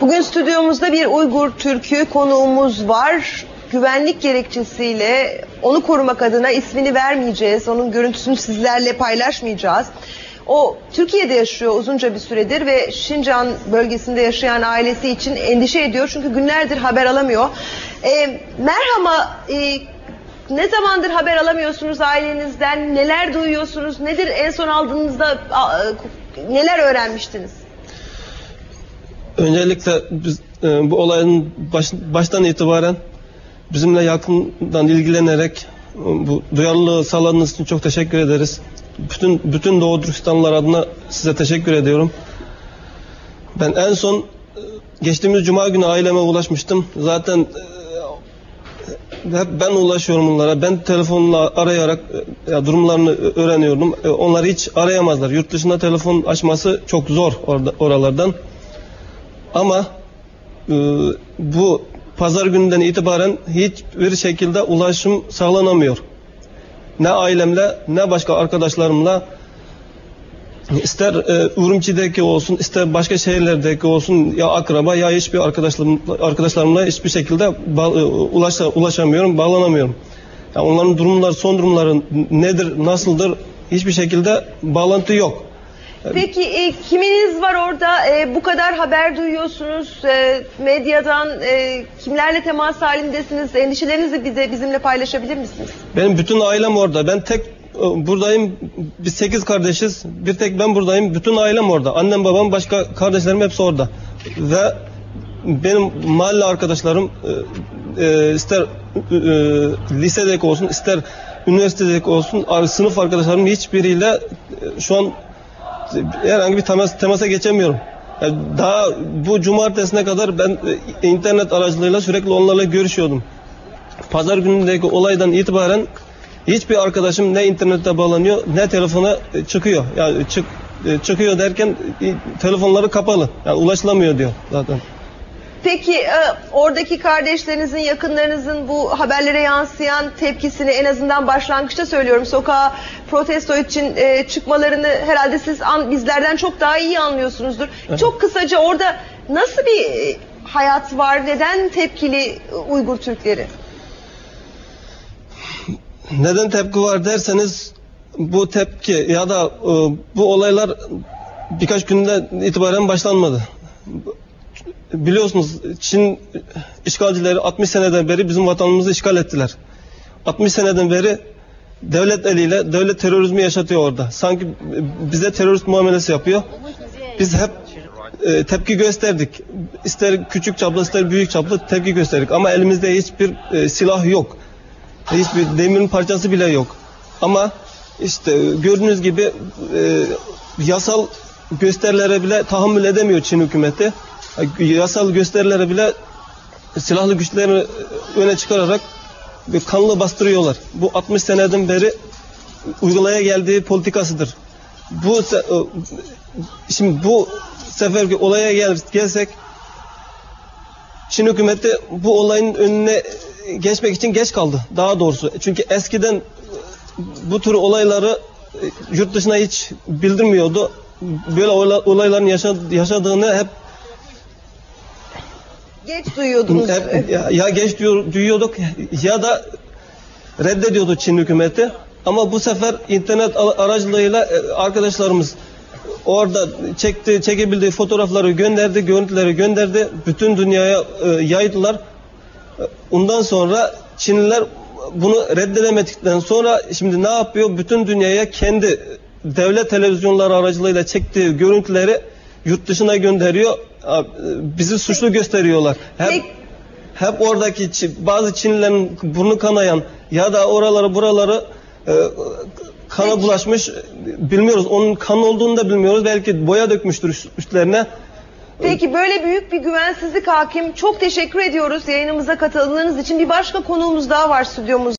Bugün stüdyomuzda bir Uygur Türk'ü konuğumuz var. Güvenlik gerekçesiyle onu korumak adına ismini vermeyeceğiz. Onun görüntüsünü sizlerle paylaşmayacağız. O Türkiye'de yaşıyor uzunca bir süredir ve Şincan bölgesinde yaşayan ailesi için endişe ediyor. Çünkü günlerdir haber alamıyor. E, merhaba, e, ne zamandır haber alamıyorsunuz ailenizden? Neler duyuyorsunuz? Nedir en son aldığınızda a, neler öğrenmiştiniz? Öncelikle biz e, bu olayın baş, baştan itibaren bizimle yakından ilgilenerek e, bu duyarlılığı sağladığınız için çok teşekkür ederiz. Bütün bütün Doğu Türkistanlılar adına size teşekkür ediyorum. Ben en son e, geçtiğimiz cuma günü aileme ulaşmıştım. Zaten e, hep ben ulaşıyorum onlara. Ben telefonla arayarak e, durumlarını öğreniyorum. E, Onları hiç arayamazlar. Yurt dışında telefon açması çok zor orada oralardan. Ama e, bu pazar gününden itibaren hiçbir şekilde ulaşım sağlanamıyor. Ne ailemle ne başka arkadaşlarımla ister e, Urumçi'deki olsun ister başka şehirlerdeki olsun ya akraba ya hiçbir arkadaşlarım, arkadaşlarımla hiçbir şekilde ba- e, ulaşa, ulaşamıyorum, bağlanamıyorum. Yani onların durumları, son durumları nedir, nasıldır hiçbir şekilde bağlantı yok. Peki e, kiminiz var orada? E, bu kadar haber duyuyorsunuz e, medyadan. e, kimlerle temas halindesiniz? Endişelerinizi bize bizimle paylaşabilir misiniz? Benim bütün ailem orada. Ben tek e, buradayım. Biz sekiz kardeşiz. Bir tek ben buradayım. Bütün ailem orada. Annem babam başka kardeşlerim hepsi orada. Ve benim mahalle arkadaşlarım e, e, ister e, e, lisedeki olsun ister üniversitedeki olsun sınıf arkadaşlarım hiçbiriyle e, şu an herhangi bir temas, temasa geçemiyorum. Yani daha bu cumartesine kadar ben e, internet aracılığıyla sürekli onlarla görüşüyordum. Pazar günündeki olaydan itibaren hiçbir arkadaşım ne internete bağlanıyor ne telefona e, çıkıyor. Yani çık e, çıkıyor derken telefonları kapalı. Yani ulaşılamıyor diyor zaten. Peki e, oradaki kardeşlerinizin, yakınlarınızın bu haberlere yansıyan tepkisini en azından başlangıçta söylüyorum. Sokağa protesto için e, çıkmalarını herhalde siz bizlerden çok daha iyi anlıyorsunuzdur. Çok kısaca orada nasıl bir e, hayat var? Neden tepkili Uygur Türkleri? Neden tepki var derseniz bu tepki ya da bu olaylar birkaç günden itibaren başlanmadı. Biliyorsunuz Çin işgalcileri 60 seneden beri bizim vatanımızı işgal ettiler. 60 seneden beri devlet eliyle devlet terörizmi yaşatıyor orada. Sanki bize terörist muamelesi yapıyor. Biz hep e, tepki gösterdik. İster küçük çaplı ister büyük çaplı tepki gösterdik. Ama elimizde hiçbir e, silah yok. Hiçbir demirin parçası bile yok. Ama işte gördüğünüz gibi e, yasal gösterilere bile tahammül edemiyor Çin hükümeti. Yasal gösterilere bile silahlı güçlerini öne çıkararak kanlı bastırıyorlar. Bu 60 seneden beri uygulaya geldiği politikasıdır. Bu şimdi bu seferki olaya gel, gelsek Çin hükümeti bu olayın önüne geçmek için geç kaldı daha doğrusu. Çünkü eskiden bu tür olayları e, yurt dışına hiç bildirmiyordu. Böyle olay- olayların yaşa- yaşadığını hep Geç duyuyordunuz. ya, ya geç duyuyorduk ya da reddediyordu Çin hükümeti. Ama bu sefer internet aracılığıyla e, arkadaşlarımız orada çekti, çekebildiği fotoğrafları gönderdi, görüntüleri gönderdi. Bütün dünyaya e, yaydılar. E, Ondan sonra Çinliler bunu reddedemedikten sonra şimdi ne yapıyor? Bütün dünyaya kendi devlet televizyonları aracılığıyla çektiği görüntüleri yurt dışına gönderiyor. Bizi suçlu gösteriyorlar. Hep Peki- hep oradaki bazı Çinlilerin burnu kanayan ya da oraları buraları e, kana Peki. bulaşmış bilmiyoruz. Onun kan olduğunu da bilmiyoruz. Belki boya dökmüştür üst- üstlerine. Peki böyle büyük bir güvensizlik hakim. Çok teşekkür ediyoruz yayınımıza katıldığınız için. Bir başka konuğumuz daha var stüdyomuzda.